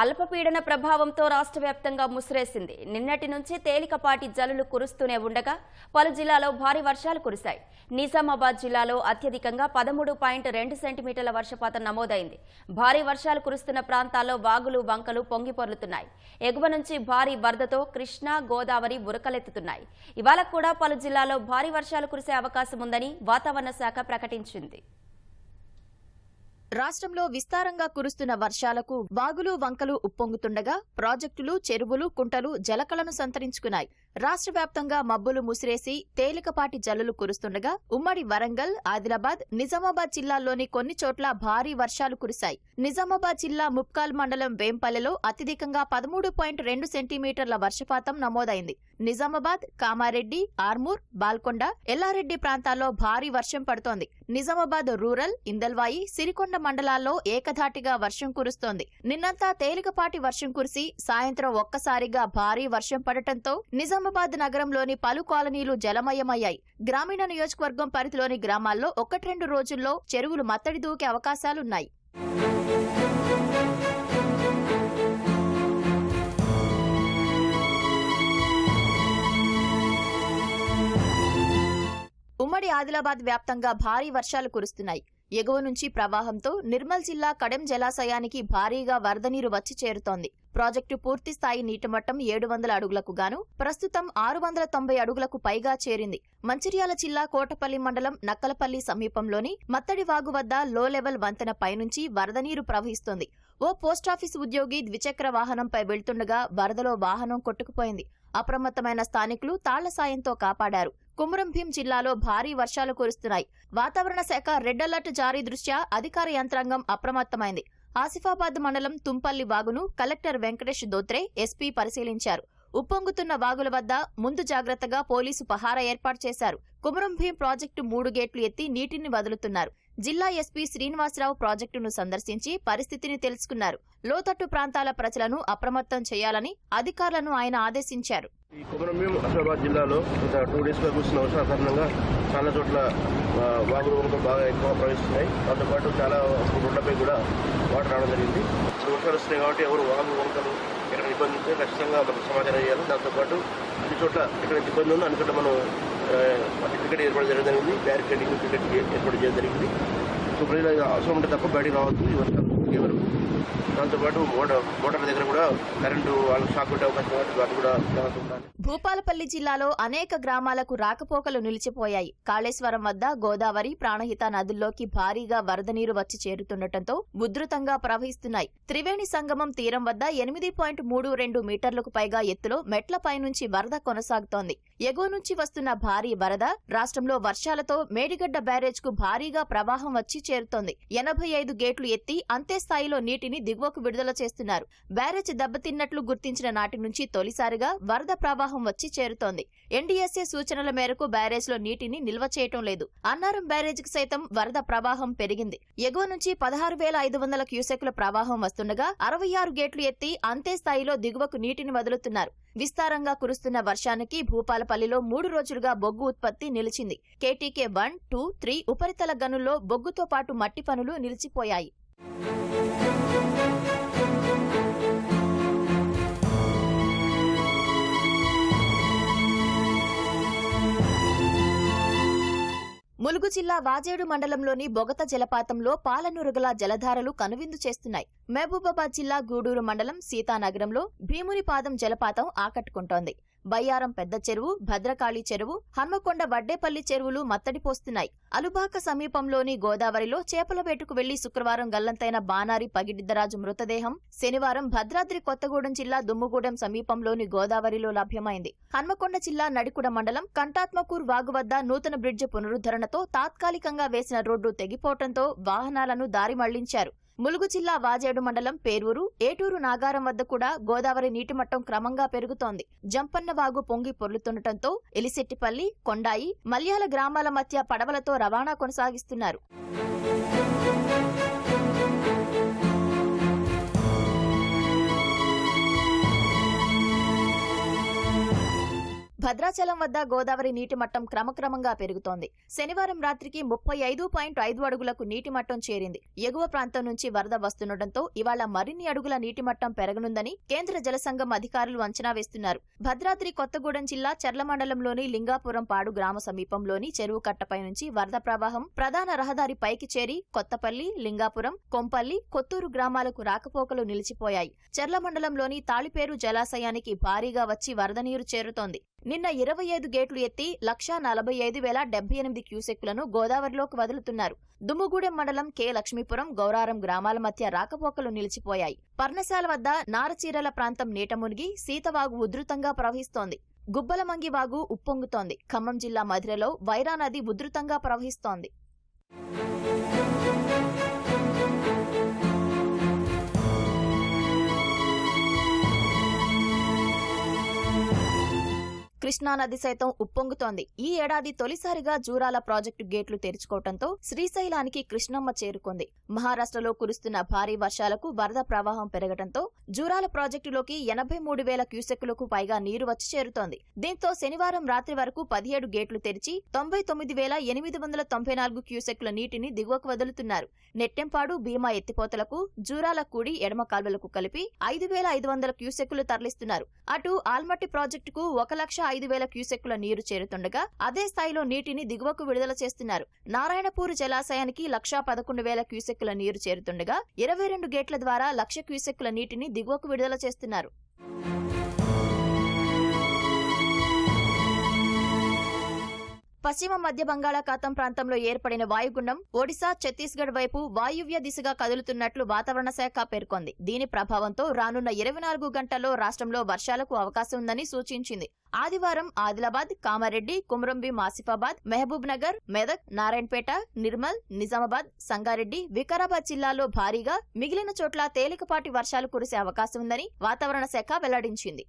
అల్పపీడన ప్రభావంతో రాష్ట్ర వ్యాప్తంగా ముసిరేసింది. నిన్నటి నుంచి తేలికపాటి జల్లులు కురుస్తూనే ఉండగా పలు జిల్లాలో భారీ వర్షాలు కురిశాయి. నిజామాబాద్ జిల్లాలో అత్యధికంగా పదమూడు పాయింట్ రెండు సెంటీమీటర్ల వర్షపాతం నమోదైంది. భారీ వర్షాలు కురుస్తున్న ప్రాంతాల్లో వాగులు వంకలు పొంగిపొర్లుతున్నాయి ఎగువ నుంచి భారీ వరదతో కృష్ణా గోదావరి బురకలెత్తుతున్నాయి ఇవాళ కూడా పలు జిల్లాల్లో భారీ వర్షాలు కురిసే అవకాశం ఉందని వాతావరణ శాఖ ప్రకటించింది. రాష్ట్రంలో విస్తారంగా కురుస్తున్న వర్షాలకు వాగులు వంకలు ఉప్పొంగుతుండగా ప్రాజెక్టులు చెరువులు కుంటలు జలకలను సంతరించుకున్నాయి. రాష్ట్ర వ్యాప్తంగా మబ్బులు ముసిరేసి తేలికపాటి జల్లులు కురుస్తుండగా ఉమ్మడి వరంగల్ ఆదిలాబాద్ నిజామాబాద్ జిల్లాల్లోని కొన్ని చోట్ల భారీ వర్షాలు కురిశాయి. నిజామాబాద్ జిల్లా ముప్కాల్ మండలం వేంపల్లెలో అత్యధికంగా పదమూడు పాయింట్ రెండు సెంటీమీటర్ల వర్షపాతం నమోదైంది. నిజామాబాద్ కామారెడ్డి ఆర్మూర్ బాల్కొండ ఎల్లారెడ్డి ప్రాంతాల్లో భారీ వర్షం పడుతోంది. నిజామాబాద్ రూరల్ ఇందల్వాయి సిరికొండ మండలాల్లో ఏకధాటిగా వర్షం కురుస్తోంది. నిన్నంతా తేలికపాటి వర్షం కురిసి సాయంత్రం ఒక్కసారిగా భారీ వర్షం పడటంతో నిజామాబాద్ నగరంలోని పలు కాలనీలు జలమయమయ్యాయి. గ్రామీణ నియోజకవర్గం పరిధిలోని గ్రామాల్లో ఒకట్రెండు రోజుల్లో చెరువులు మత్తడి దూకే అవకాశాలున్నాయి. ఉమ్మడి ఆదిలాబాద్ వ్యాప్తంగా భారీ వర్షాలు కురుస్తున్నాయి. ఎగువ నుంచి ప్రవాహంతో నిర్మల్ జిల్లా కడెం జలాశయానికి భారీగా వరద నీరు వచ్చి చేరుతోంది. ప్రాజెక్టు పూర్తి స్థాయి నీటిమట్టం ఏడు వందల అడుగులకు గాను ప్రస్తుతం ఆరు వందల తొంభై అడుగులకు పైగా చేరింది. మంచిర్యాల జిల్లా కోటపల్లి మండలం నక్కలపల్లి సమీపంలోని మత్తడివాగు వద్ద లో లెవెల్ వంతెన పైనుంచి వరద నీరు ప్రవహిస్తోంది. ఓ పోస్టాఫీసు ఉద్యోగి ద్విచక్ర వాహనంపై వెళ్తుండగా వరదలో వాహనం కొట్టుకుపోయింది. అప్రమత్తమైన స్థానికులు తాళ్ళ సాయంతో కాపాడారు. కుమరంభీం జిల్లాలో భారీ వర్షాలు కురుస్తున్నాయి. వాతావరణ శాఖ రెడ్ అలర్ట్ జారీ దృష్ట్యా అధికార యంత్రాంగం అప్రమత్తమైంది. ఆసిఫాబాద్ మండలం తుంపల్లి వాగును కలెక్టర్ వెంకటేష్ దోత్రే ఎస్పీ పరిశీలించారు. ఉప్పొంగుతున్న వాగుల వద్ద ముందు జాగ్రత్తగా పోలీసు పహారా ఏర్పాటు చేశారు. కుమరం భీం ప్రాజెక్టు మూడు గేట్లు ఎత్తి నీటిని వదులుతున్నారు. జిల్లా ఎస్పీ శ్రీనివాసరావు ప్రాజెక్టును సందర్శించి పరిస్థితిని తెలుసుకున్నారు. లోతట్టు ప్రాంతాల ప్రజలను అప్రమత్తం చేయాలని అధికారులను ఆయన ఆదేశించారు. ఈ కుమరంభీం ఆసిఫాబాద్ జిల్లాలో గత టూ డేస్గా కురిసిన వర్షాల కారణంగా చాలా చోట్ల వాగులు వంకలు బాగా ఎక్కువ ప్రవహిస్తున్నాయి. దాంతోపాటు చాలా రోడ్లపై కూడా వాటర్ రావడం జరిగింది. ఇప్పుడు వర్షాలు వస్తున్నాయి కాబట్టి ఎవరు వాగు వంకలు ఎక్కడ ఇబ్బంది ఉంటే ఖచ్చితంగా మనకు సమాచారం చేయాలి దాంతోపాటు అన్ని చోట్ల ఎక్కడ ఇబ్బంది ఉందో అన్ని చోట్ల మనం టికెట్ ఏర్పాటు చేయడం జరిగింది. బ్యారికేడింగ్ టికెట్ ఏర్పాటు చేయడం జరిగింది. సో ప్రజలు అవసరం ఉంటే తప్ప బయటకు రావద్దు. ఈ వర్షాలు దాంతోపాటు మోటార్ మోటార్ దగ్గర కూడా కరెంటు వాళ్ళకి షాక్ కొట్టే అవకాశం కాబట్టి కూడా ఉండాలి. భూపాలపల్లి జిల్లాలో అనేక గ్రామాలకు రాకపోకలు నిలిచిపోయాయి. కాళేశ్వరం వద్ద గోదావరి ప్రాణహిత నదుల్లోకి భారీగా వరద నీరు వచ్చి చేరుతుండటంతో ఉధృతంగా ప్రవహిస్తున్నాయి. త్రివేణి సంగమం తీరం వద్ద ఎనిమిది పాయింట్ మూడు రెండు మీటర్లకు పైగా ఎత్తులో మెట్లపై నుంచి వరద కొనసాగుతోంది. ఎగువ నుంచి వస్తున్న భారీ వరద రాష్ట్రంలో వర్షాలతో మేడిగడ్డ బ్యారేజ్కు భారీగా ప్రవాహం వచ్చి చేరుతోంది. ఎనభై ఐదు గేట్లు ఎత్తి అంతే స్థాయిలో నీటిని దిగువకు విడుదల చేస్తున్నారు. బ్యారేజ్ దెబ్బతిన్నట్లు గుర్తించిన నాటి నుంచి తొలిసారిగా వరద ప్రవాహం వచ్చి చేరుతోంది. ఎన్డీఎస్ఏ సూచనల మేరకు బ్యారేజ్లో నీటిని నిల్వ చేయటం లేదు. అన్నారం బ్యారేజ్కు సైతం వరద ప్రవాహం పెరిగింది. ఎగువ నుంచి పదహారు వేల ఐదు వందల క్యూసెక్ల ప్రవాహం వస్తుండగా అరవై ఆరు గేట్లు ఎత్తి అంతే స్థాయిలో దిగువకు నీటిని వదులుతున్నారు. విస్తారంగా కురుస్తున్న వర్షానికి పల్లిలో మూడు రోజులుగా బొగ్గు ఉత్పత్తి నిలిచింది. కేటీకే వన్ టూ త్రీ ఉపరితల గనుల్లో బొగ్గుతో పాటు మట్టి పనులు నిలిచిపోయాయి. ములుగు జిల్లా వాజేడు మండలంలోని బొగత జలపాతంలో పాలనురగల జలధారలు కనువిందు చేస్తున్నాయి. మహబూబాబాద్ జిల్లా గూడూరు మండలం సీతానగరంలో భీమునిపాదం జలపాతం ఆకట్టుకుంటోంది. బయ్యారం పెద్ద చెరువు భద్రకాళి చెరువు హన్మకొండ వడ్డేపల్లి చెరువులు మత్తడిపోస్తున్నాయి. అలుబాక సమీపంలోని గోదావరిలో చేపల వేటుకు వెళ్ళి శుక్రవారం గల్లంతైన బానారి పగిడిద్దరాజు మృతదేహం శనివారం భద్రాద్రి కొత్తగూడెం జిల్లా దుమ్ముగూడెం సమీపంలోని గోదావరిలో లభ్యమైంది. హన్మకొండ జిల్లా నడికుడ మండలం కంటాత్మకూర్ వాగు వద్ద నూతన బ్రిడ్జ్ పునరుద్ధరణతో తాత్కాలికంగా వేసిన రోడ్డు తెగిపోవడంతో వాహనాలను దారి మళ్ళించారు. ములుగు జిల్లా వాజేడు మండలం పేరూరు ఏటూరు నాగారం వద్ద కూడా గోదావరి నీటిమట్టం క్రమంగా పెరుగుతోంది. జంపన్నవాగు పొంగి పొర్లుతుండటంతో ఎలిశెట్టిపల్లి కొండాయి మల్యాల గ్రామాల మధ్య పడవలతో రవాణా కొనసాగిస్తున్నారు. భద్రాచలం వద్ద గోదావరి నీటి మట్టం క్రమక్రమంగా పెరుగుతోంది. శనివారం రాత్రికి ముప్పై ఐదు పాయింట్ ఐదు అడుగులకు నీటి మట్టం చేరింది. ఎగువ ప్రాంతం నుంచి వరద వస్తుండటంతో ఇవాళ మరిన్ని అడుగుల నీటి మట్టం పెరగనుందని కేంద్ర జలసంఘం అధికారులు అంచనా వేస్తున్నారు. భద్రాద్రి కొత్తగూడెం జిల్లా చర్ల మండలంలోని లింగాపురం పాడు గ్రామ సమీపంలోని చెరువు కట్టపై నుంచి వరద ప్రవాహం ప్రధాన రహదారి పైకి చేరి కొత్తపల్లి లింగాపురం కొంపల్లి కొత్తూరు గ్రామాలకు రాకపోకలు నిలిచిపోయాయి. చర్ల మండలంలోని తాళిపేరు జలాశయానికి భారీగా వచ్చి వరద నీరు చేరుతోంది. నిన్న ఇరవై ఐదు గేట్లు ఎత్తి లక్షా నలభై ఐదు వేల డెబ్బై ఎనిమిది క్యూసెక్కులను గోదావరిలోకి వదులుతున్నారు. దుమ్ముగూడెం మండలం కె. లక్ష్మీపురం గౌరారం గ్రామాల మధ్య రాకపోకలు నిలిచిపోయాయి. పర్ణశాల వద్ద నారచీరల ప్రాంతం నీట మునిగి సీతవాగు ఉధృతంగా ప్రవహిస్తోంది. గుబ్బలమంగి వాగు ఉప్పొంగుతోంది. ఖమ్మం జిల్లా మధిరలో వైరా నది ఉధృతంగా ప్రవహిస్తోంది. కృష్ణానది సైతం ఉప్పొంగుతోంది. ఈ ఏడాది తొలిసారిగా జూరాల ప్రాజెక్టు గేట్లు తెరుచుకోవడంతో శ్రీశైలానికి కృష్ణమ్మ చేరుకుంది. మహారాష్ట్రలో కురుస్తున్న భారీ వర్షాలకు వరద ప్రవాహం పెరగడంతో జూరాల ప్రాజెక్టులోకి ఎనభై మూడు వేల క్యూసెక్కులకు పైగా నీరు వచ్చి చేరుతోంది. దీంతో శనివారం రాత్రి వరకు పదిహేడు గేట్లు తెరిచి తొంభై తొమ్మిది వేల ఎనిమిది వందల తొంభై నాలుగు క్యూసెక్కుల నీటిని దిగువకు వదులుతున్నారు. నెట్టెంపాడు భీమా ఎత్తిపోతలకు జూరాల కూడి ఎడమ కాల్వలకు కలిపి ఐదు వేల ఐదు వందల క్యూసెక్కులు తరలిస్తున్నారు. అటు ఆల్మట్టి ప్రాజెక్టుకు ఒక లక్ష ఐదు ఐదు వేల క్యూసెక్కుల నీరు చేరుతుండగా అదే స్థాయిలో నీటిని దిగువకు విడుదల చేస్తున్నారు. నారాయణపూర్ జలాశయానికి లక్షా పదకొండు వేల క్యూసెక్కుల నీరు చేరుతుండగా ఇరవై రెండు గేట్ల ద్వారా లక్ష క్యూసెక్కుల నీటిని దిగువకు విడుదల చేస్తున్నారు. పశ్చిమ మధ్య బంగాళాఖాతం ప్రాంతంలో ఏర్పడిన వాయుగుండం ఒడిశా ఛత్తీస్గఢ్ వైపు వాయువ్య దిశగా కదులుతున్నట్లు వాతావరణ శాఖ పేర్కొంది. దీని ప్రభావంతో రానున్న ఇరవై నాలుగు గంటల్లో రాష్ట్రంలో వర్షాలకు అవకాశం ఉందని సూచించింది. ఆదివారం ఆదిలాబాద్ కామారెడ్డి కుమ్రంభీం ఆసిఫాబాద్ మహబూబ్ నగర్ మెదక్ నారాయణపేట నిర్మల్ నిజామాబాద్ సంగారెడ్డి వికారాబాద్ జిల్లాలో భారీగా మిగిలిన చోట్ల తేలికపాటి వర్షాలు కురిసే అవకాశం ఉందని వాతావరణ శాఖ వెల్లడించింది.